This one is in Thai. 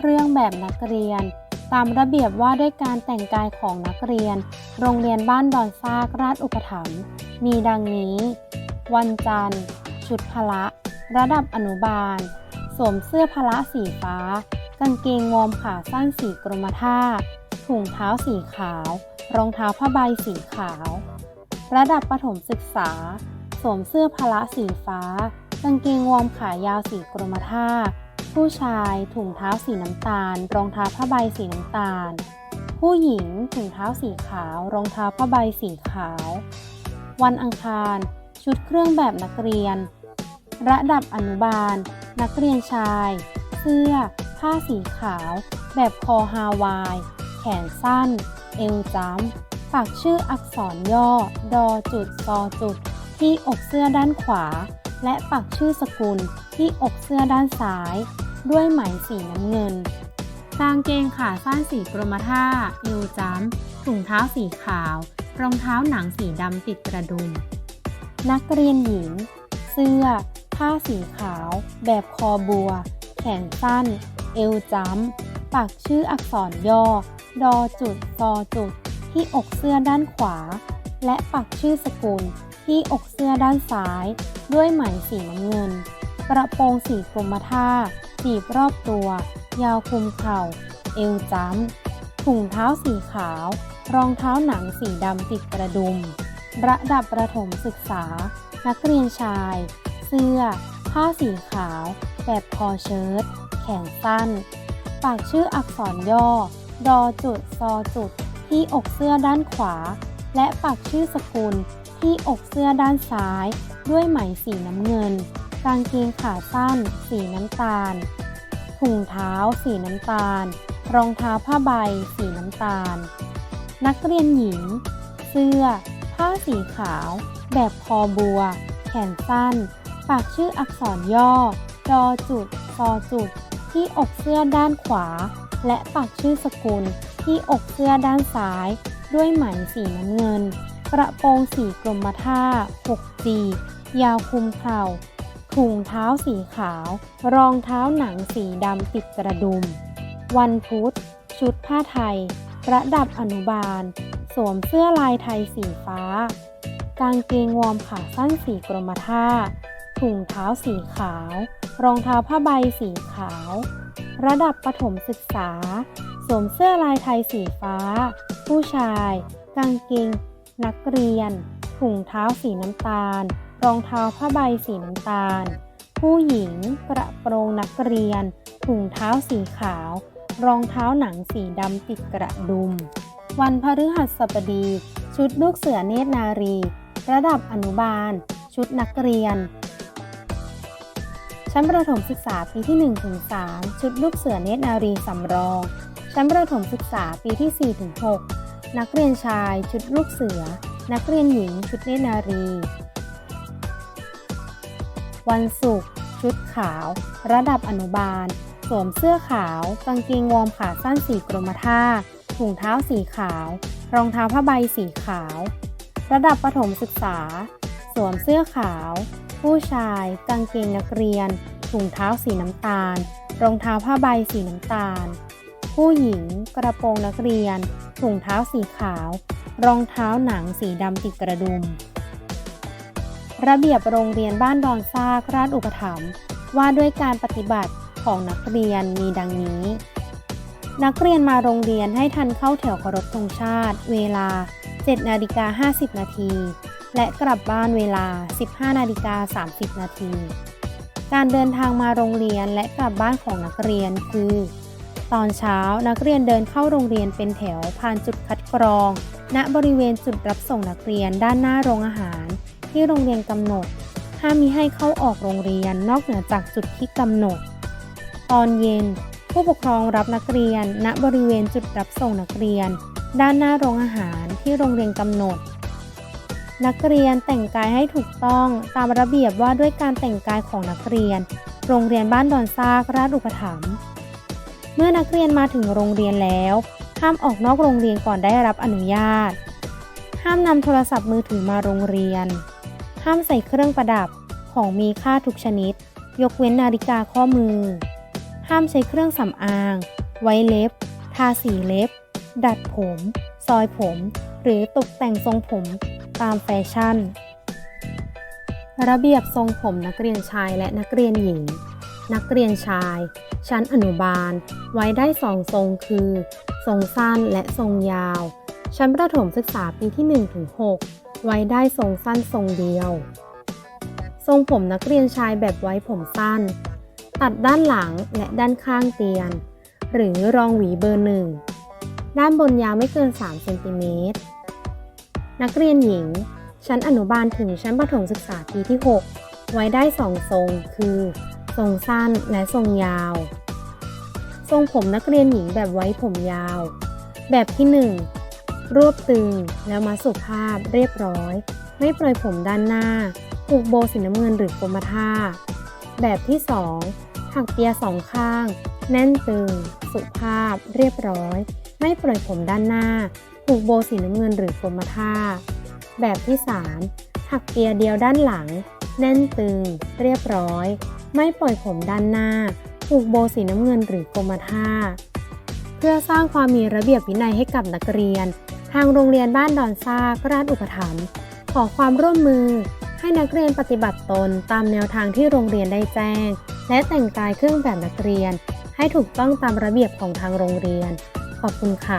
เครื่องแบบนักเรียน ตามระเบียบว่าด้วยการแต่งกายของนักเรียน โรงเรียนบ้านดอนซากราชอุปถัมภ์มีดังนี้ วันจันทร์ ชุดพละ ระดับอนุบาล สวมเสื้อพละสีฟ้า กางเกงวอร์มขาสั้นสีกรมท่า ถุงเท้าสีขาว รองเท้าผ้าใบสีขาว ระดับประถมศึกษา สวมเสื้อพละสีฟ้า กางเกงวอร์มขายาวสีกรมท่า ผู้ชายถุงเท้าสีน้ำตาล รองเท้าผ้าใบสีน้ำตาล ผู้หญิงถุงเท้าสีขาว รองเท้าผ้าใบสีขาว วันอังคาร ชุดเครื่องแบบนักเรียน ระดับอนุบาล นักเรียนชาย เสื้อ ผ้าสีขาว แบบคอฮาวาย แขนสั้น เอวจ้ำปักชื่ออักษรย่อ ดอจุดซอจุด ที่อกเสื้อด้านขวาและปักชื่อสกุลที่อกเสื้อด้านซ้าย ด้วยไหมสีน้ำเงิน กางเกงขาสั้นสีกรมท่าเอวจ้ำถุงเท้าสีขาว รองเท้าหนังสีดำติดกระดุม นักเรียนหญิง เสื้อ ผ้าสีขาว แบบคอบัว แขนสั้น เอวจ้ำ ปักชื่ออักษรย่อ ดอจุดซอจุด ที่อกเสื้อด้านขวา และปักชื่อสกุลที่อกเสื้อด้านซ้าย ด้วยไหมสีน้ำเงิน กระโปรงสีกรมท่า จีบรอบตัว ยาวคลุมเข่า เอวจ้ำถุงเท้าสีขาว รองเท้าหนังสีดำติดกระดุม ระดับประถมศึกษา นักเรียนชาย เสื้อ ผ้าสีขาว แบบคอเชิ้ต แขนสั้น ปากชื่ออักษรย่อ ดอจุด ซอจุด ที่อกเสื้อด้านขวา และปักชื่อสกุลที่อกเสื้อด้านซ้าย ด้วยไหมสีน้ำเงิน กางเกงขาสั้น สีน้ำตาล ถุงเท้า สีน้ำตาล รองเท้าผ้าใบ สีน้ำตาล นักเรียนหญิง เสื้อ ผ้าสีขาว แบบคอบัว แขนสั้น ปากชื่ออักษรย่อดอจุดซอจุด ที่อกเสื้อด้านขวา และปักชื่อสกุล ที่อกเสื้อด้านซ้าย ด้วยไหมสีน้ำเงิน กระโปรงสีกรมท่า 6G ยาวคุมเข่า ถุงเท้าสีขาว รองเท้าหนังสีดำติดกระดุม วันพุธ ชุดผ้าไทย ระดับอนุบาล สวมเสื้อลายไทยสีฟ้า กางเกงวอร์มขาสั้นสีกรมท่า ถุงเท้าสีขาว รองเท้าผ้าใบสีขาว ระดับประถมศึกษา สวมเสื้อลายไทยสีฟ้า ผู้ชาย กางเกงนักเรียน ถุงเท้าสีน้ำตาล รองเท้าผ้าใบสีน้ำตาล ผู้หญิง กระโปรงนักเรียน ถุงเท้าสีขาว รองเท้าหนังสีดำติดกระดุม วันพฤหัสบดี ชุดลูกเสือเนตรนารี ระดับอนุบาล ชุดนักเรียน ชั้นประถมศึกษาปีที่1ถึง3ชุดลูกเสือเนตรนารีสำรอง ชั้นประถมศึกษาปีที่4ถึง6นักเรียนชายชุดลูกเสือ นักเรียนหญิงชุดเนตรนารี วันศุกร์ชุดขาว ระดับอนุบาล สวมเสื้อขาวกางเกงวอร์มขาสั้นสีกรมท่าถุงเท้าสีขาว รองเท้าผ้าใบสีขาว ระดับประถมศึกษา สวมเสื้อขาว ผู้ชาย กางเกงนักเรียน ถุงเท้าสีน้ำตาล รองเท้าผ้าใบสีน้ำตาล ผู้หญิง กระโปรงนักเรียน ถุงเท้าสีขาว รองเท้าหนังสีดำติดกระดุม ระเบียบโรงเรียนบ้านดอนซากราชอุปถัมภ์ว่าด้วยการปฏิบัติของนักเรียนมีดังนี้ นักเรียนมาโรงเรียนให้ทันเข้าแถวเคารพธงชาติ เวลา 7 นาฬิกา 50 นาที และกลับบ้านเวลา 15 นาฬิกา 30 นาที การเดินทางมาโรงเรียนและกลับบ้านของนักเรียนคือ ตอนเช้านักเรียนเดินเข้าโรงเรียนเป็นแถวผ่านจุดคัดกรอง ณบริเวณจุดรับส่งนักเรียนด้านหน้าโรงอาหาร ที่โรงเรียนกำหนด ห้ามมิให้เข้าออกโรงเรียนนอกเหนือจากจุดที่กำหนด ตอนเย็น ผู้ปกครองรับนักเรียน ณบริเวณจุดรับส่งนักเรียน ด้านหน้าโรงอาหารที่โรงเรียนกำหนด นักเรียนแต่งกายให้ถูกต้องตามระเบียบว่าด้วยการแต่งกายของนักเรียน โรงเรียนบ้านดอนซากราชอุปถัมภ์เมื่อนักเรียนมาถึงโรงเรียนแล้วห้ามออกนอกโรงเรียนก่อนได้รับอนุญาต ห้ามนำโทรศัพท์มือถือมาโรงเรียน ห้ามใส่เครื่องประดับของมีค่าทุกชนิด ยกเว้นนาฬิกาข้อมือ ห้ามใช้เครื่องสำอาง ไว้เล็บ ทาสีเล็บ ดัดผม ซอยผม หรือตกแต่งทรงผมตามแฟชั่น ระเบียบทรงผมนักเรียนชายและนักเรียนหญิง นักเรียนชาย ชั้นอนุบาล ไว้ได้สองทรงคือ ทรงสั้นและทรงยาว ชั้นประถมศึกษาปีที่1ถึง6 ไว้ได้ทรงสั้นทรงเดียว ทรงผมนักเรียนชายแบบไว้ผมสั้น ตัดด้านหลังและด้านข้างเตียน หรือรองหวีเบอร์หนึ่ง ด้านบนยาวไม่เกิน 3 เซนติเมตร นักเรียนหญิง ชั้นอนุบาลถึงชั้นประถมศึกษาปีที่ 6 ไว้ได้สองทรง คือ ทรงสั้นและทรงยาว ทรงผมนักเรียนหญิงแบบไว้ผมยาว แบบที่ 1 รวบตึงแล้วมาสุภาพเรียบร้อย ไม่ปล่อยผมด้านหน้า ผูกโบสีน้ำเงินหรือกรมท่า แบบที่ 2 ถักเปียสองข้าง แน่นตึง สุภาพ เรียบร้อย ไม่ปล่อยผมด้านหน้า ผูกโบสีน้ำเงินหรือกรมท่า แบบที่ 3 ถักเปียเดียวด้านหลัง แน่นตึง เรียบร้อย ไม่ปล่อยผมด้านหน้า ผูกโบสีน้ำเงินหรือกรมท่า เพื่อสร้างความมีระเบียบวินัยให้กับนักเรียน ทางโรงเรียนบ้านดอนซากราชอุปถัมภ์ขอความร่วมมือให้นักเรียนปฏิบัติตนตามแนวทางที่โรงเรียนได้แจ้ง และแต่งกายเครื่องแบบนักเรียน ให้ถูกต้องตามระเบียบของทางโรงเรียน ขอบคุณค่ะ